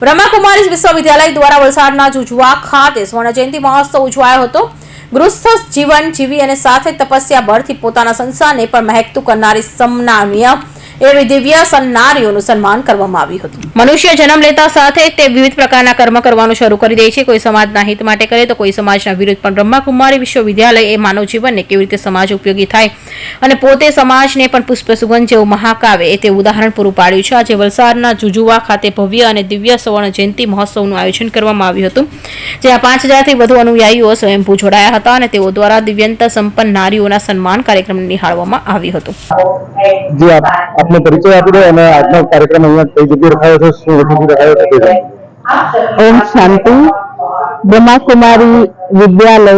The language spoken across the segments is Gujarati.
બ્રહ્માકુમારી વિશ્વવિદ્યાલય દ્વારા વલસાડના જુજવા ખાતે સ્વર્ણ જયંતિ મહોત્સવ ઉજવાયો હતો. ગૃહસ્થ જીવન, જીવી અને સાથે તપસ્યા બળથી પોતાના સંસારને પણ મહેકતું કરનારી સન્માનીય એવી દિવ્ય સન્નારીઓનું સન્માન કરવામાં આવ્યું હતું. મનુષ્ય જન્મ લેતા સાથે તે વિવિધ પ્રકારના કર્મ કરવાનું શરૂ કરી દે છે. કોઈ સમાજના હિત માટે કરે તો કોઈ સમાજના વિરુદ્ધ પણ બ્રહ્માકુમારી વિશ્વવિદ્યાલય એ માનવ જીવનને કેવી રીતે સમાજ ઉપયોગી થાય અને પોતે સમાજને પણ પુષ્પ સુગંધ જેવું મહાકાવ્ય એ તે ઉદાહરણ પૂરું પાડ્યું છે. આજે વલસાડના જુજુવા ખાતે ભવ્ય અને દિવ્ય સવર્ણ જયંતિ મહોત્સવનું આયોજન કરવામાં આવ્યું હતું જ્યાં પાંચ હજારથી વધુ અનુયાયીઓ સ્વયંભૂ જોડાયા હતા અને તેઓ દ્વારા દિવ્યંત સંપન્ન નારીઓના સન્માન કાર્યક્રમ નિહાળવામાં આવ્યું હતું. આપનો પરિચય આપી દો અને આજનો કાર્યક્રમ અહીંયા કઈ જગ્યાએ રખાયો છે, શું રખાયો છે ઓમ શાંતિ. બ્રહ્માકુમારી વિદ્યાલય,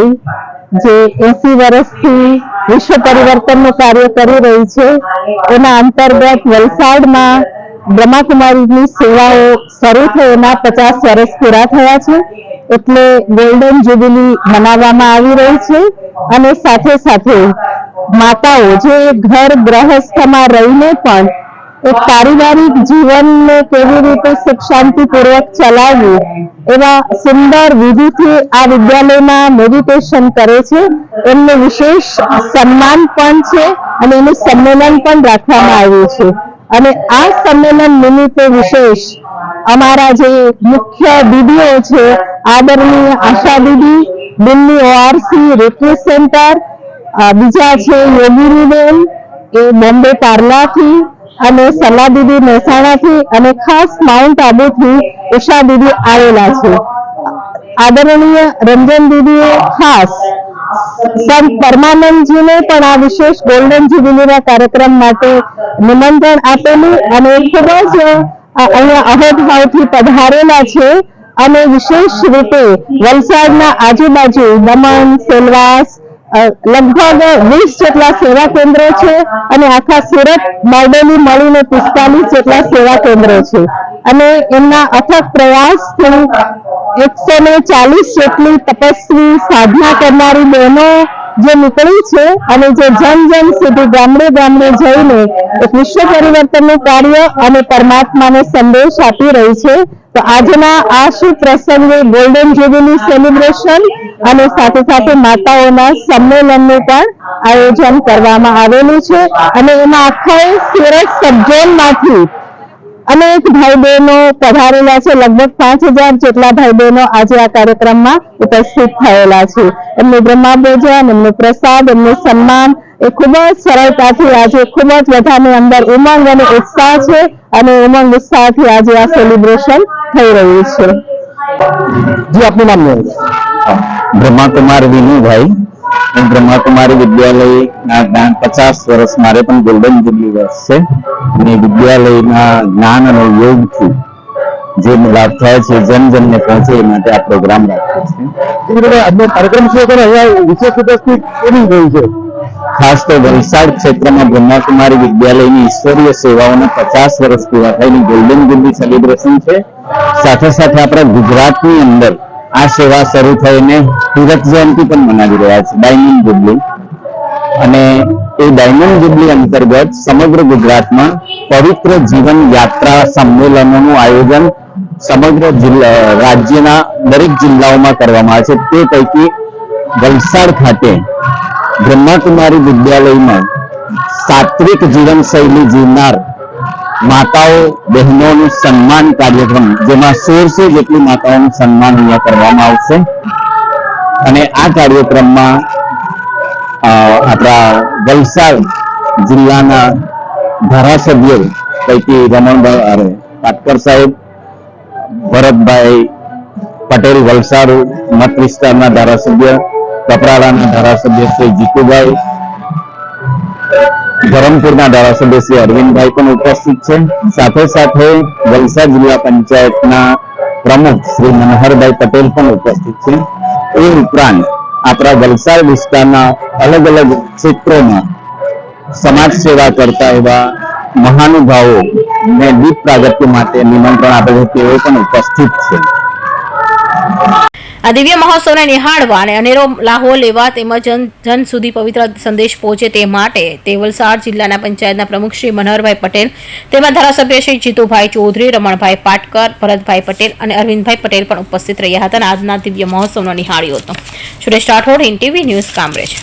જે એસી વર્ષથી વિશ્વ પરિવર્તનનું કાર્ય કરી રહી છે. એના અંતર્ગત વલસાડમાં બ્રહ્માકુમારીની સેવાઓ શરૂ થયેલા પચાસ વર્ષ પૂરા થયા છે. એટલે ગોલ્ડન જ્યુબિલી મનાવવામાં આવી રહી છે અને સાથે સાથે માતાઓ જે ઘર ગ્રહસ્થમાં રહીને પણ એક પારિવારિક જીવનને કેવી રીતે શાંતિપૂર્વક ચલાવવું એવા સુંદર વિધિથી આ વિદ્યાલયમાં મેડિટેશન કરે છે. એમને વિશેષ સન્માન પણ છે અને એનું સંમેલન પણ રાખવામાં આવ્યું છે. અને આ સંમેલન નિમિત્તે વિશેષ અમારા જે મુખ્ય દીદીઓ છે, આદરણીય Asha Didi Delhi ORC retreat centre બીજા છે યોગીનીબેન એ બોમ્બે પાર્લાથી, અને સલા દીદી મહેસાણાથી, અને ખાસ માઉન્ટ આબુથી ઉષા દીદી આવેલા છે. આદરણીય રંજન દીદીએ ખાસ સંત પરમાનંદજીને પણ આ વિશેષ ગોલ્ડન જ્યુબિલીના કાર્યક્રમ માટે નિમંત્રણ આપેલું અને ખૂબ જ અહીંયા અહોભાવથી પધારેલા છે અને વિશેષ રૂપે વલસાડના આજુબાજુ દમણ, સેલવાસ લગભગ વીસ જેટલા સેવા કેન્દ્રો છે અને આખા સુરત, બારડોલી મળીને પિસ્તાલીસ જેટલા સેવા કેન્દ્રો છે. અને એમના અથક પ્રયાસથી એકસો ને ચાલીસ જેટલી તપસ્વી સાધના કરનારી બહેનો જે નીકળી છે અને જે જન જન સુધી ગામડે ગામડે જઈને વિશ્વ પરિવર્તનનું કાર્ય અને પરમાત્માને સંદેશ આપી રહી છે. તો આજના આ શુભ પ્રસંગે ગોલ્ડન જ્યુબિલી સેલિબ્રેશન અને સાથે સાથે માતાઓના સંમેલનનું પણ આયોજન કરવામાં આવેલું છે. અને એમાં આખા સુરત સબઝોનમાંથી એક ભાઈ બહેનો પધારેલા છે લગભગ પાંચ હજાર જેટલા ભાઈ બહેનો આજે આ કાર્યક્રમમાં ઉપસ્થિત થયેલા છે. એમનું બ્રહ્માભોજન એમનું પ્રસાદ એમનું સન્માન એ ખૂબ જ સરળતાથી આજે ખૂબ જ બધાની અંદર ઉમંગ અને ઉત્સાહ છે અને ઉમંગ ઉત્સાહથી આજે આ સેલિબ્રેશન થઈ રહ્યું છે. જી આપનું નામ બ્રહ્મા કુમાર વિનુભાઈ. હું બ્રહ્માકુમારી વિદ્યાલયના જ્ઞાન પચાસ વર્ષ મારે પણ ગોલ્ડન જુબલી વર્ષ છે. અને વિદ્યાલયના જ્ઞાન અને યોગથી જે લાભ થાય છે જન જનને પહોંચે એ માટે આ પ્રોગ્રામ રાખ્યો છે. આજનો કાર્યક્રમ હતો ને અહીંયા વિશેષ ઉપસ્થિત કેવી રહ્યું છે? ખાસ તો વલસાડ ક્ષેત્રમાં બ્રહ્માકુમારી વિદ્યાલયની ઈશ્વરીય સેવાઓના પચાસ વર્ષ પૂરા થઈને ગોલ્ડન જુબલી સેલિબ્રેશન છે. સાથે સાથે આપણા ગુજરાતની અંદર આ સેવા શરૂ થઈને હીરક જયંતિ પણ મનાવી રહ્યા છે, ડાયમંડ જુબલી. અને એ ડાયમંડ જુબલી અંતર્ગત સમગ્ર ગુજરાતમાં પવિત્ર જીવન યાત્રા સંમેલનોનું આયોજન સમગ્ર જિલ્લા, રાજ્યના દરેક જિલ્લાઓમાં કરવામાં આવે છે. તે પૈકી વલસાડ ખાતે બ્રહ્માકુમારી વિદ્યાલયમાં સાત્વિક જીવનશૈલી જીવનાર માતાઓ બહેનોનું સન્માન કાર્યક્રમ, જેમાં સોળસો જેટલી માતાઓનું સન્માન અહીંયા કરવામાં આવશે. અને આ કાર્યક્રમમાં આપણા વલસાડ જિલ્લાના ધારાસભ્યો પૈકી રમણભાઈ અરે પાટકર સાહેબ, ભરતભાઈ પટેલ વલસાડ મત વિસ્તારના ધારાસભ્ય કપરાડાના ધારાસભ્ય શ્રી જીતુભાઈ ધરમપુરના ધારાસભ્ય શ્રી અરવિંદભાઈ પણ ઉપસ્થિત છે. સાથે સાથે વલસાડ જિલ્લા પંચાયતના પ્રમુખ શ્રી મનોહરભાઈ પટેલ પણ ઉપસ્થિત છે. એ ઉપરાંત આપણા વલસાડ વિસ્તારના અલગ અલગ ક્ષેત્રોમાં સમાજ સેવા કરતા એવા મહાનુભાવો ને દીપ પ્રાગત્ય માટે નિમંત્રણ આપે છે તેઓ પણ ઉપસ્થિત છે. આ દિવ્ય મહોત્સવને નિહાળવા અને અનેરો લાહો લેવા તેમજ જન જન સુધી પવિત્ર સંદેશ પહોંચે તે માટે તે વલસાડ જિલ્લાના પંચાયતના પ્રમુખ શ્રી મનોહરભાઈ પટેલ તેમજ ધારાસભ્ય શ્રી જીતુભાઈ ચૌધરી, રમણભાઈ પાટકર, ભરતભાઈ પટેલ અને અરવિંદભાઈ પટેલ પણ ઉપસ્થિત રહ્યા હતા અને આજના દિવ્ય મહોત્સવનો નિહાળ્યો હતો. Suresh Rathod in TV news Kamrej.